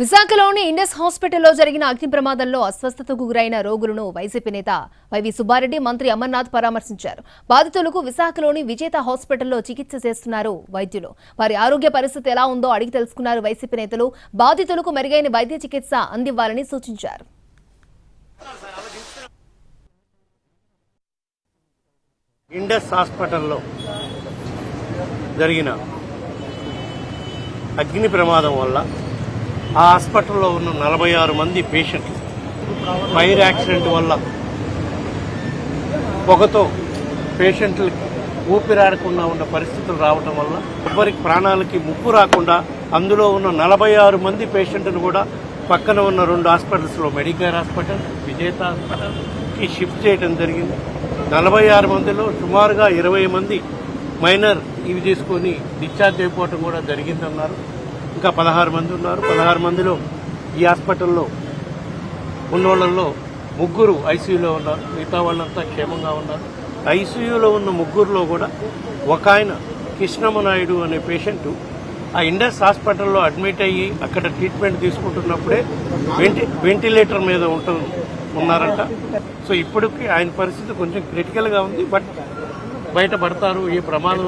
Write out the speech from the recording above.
విశాఖలోని ఇండస్ హాస్పిటల్లో జరిగిన అగ్ని ప్రమాదంలో అస్వస్థతకు గురైన రోగులను వైసీపీ నేత వైవి సుబ్బారెడ్డి మంత్రి అమర్నాథ్ పరామర్శించారు. బాధితులకు విశాఖలోని విజేత హాస్పిటల్లో చికిత్స చేస్తున్నారు వైద్యులు. వారి ఆరోగ్య పరిస్థితి ఎలా ఉందో అడిగి తెలుసుకున్నారు వైసీపీ నేతలు. బాధితులకు మెరుగైన వైద్య చికిత్స అందివ్వాలని సూచించారు. ఇండస్ హాస్పిటల్లో జరిగిన అగ్ని ప్రమాదం వల్ల ఆ హాస్పిటల్లో ఉన్న నలభై ఆరు మంది పేషెంట్లు ఫైర్ యాక్సిడెంట్ వల్ల పొగతో పేషెంట్లకి ఊపిరాడకుండా ఉన్న పరిస్థితులు రావటం వల్ల ఎవరికి ప్రాణాలకి ముప్పు రాకుండా అందులో ఉన్న నలభై ఆరు మంది పేషెంట్ను కూడా పక్కన ఉన్న రెండు హాస్పిటల్స్లో మెడికేర్ హాస్పిటల్ విజేత హాస్పిటల్కి షిఫ్ట్ చేయడం జరిగింది. నలభై ఆరు మందిలో సుమారుగా ఇరవై మంది మైనర్ ఇవి తీసుకొని డిశ్చార్జ్ అయిపోవటం కూడా జరిగిందన్నారు. ఇంకా పదహారు మంది ఉన్నారు. పదహారు మందిలో ఈ హాస్పిటల్లో ఉన్నోళ్ళల్లో ముగ్గురు ఐసీయూలో ఉన్నారు. మిగతా వాళ్ళంతా క్షేమంగా ఉన్నారు. ఐసీయూలో ఉన్న ముగ్గురులో కూడా ఒక ఆయన కృష్ణమనాయుడు అనే పేషెంట్ ఆ ఇండస్ హాస్పిటల్లో అడ్మిట్ అయ్యి అక్కడ ట్రీట్మెంట్ తీసుకుంటున్నప్పుడే వెంటి వెంటిలేటర్ మీద ఉంటు ఉన్నారంట. సో ఇప్పటికి ఆయన పరిస్థితి కొంచెం క్రిటికల్గా ఉంది. బట్ బయటపడతారు. ఏ ప్రమాదం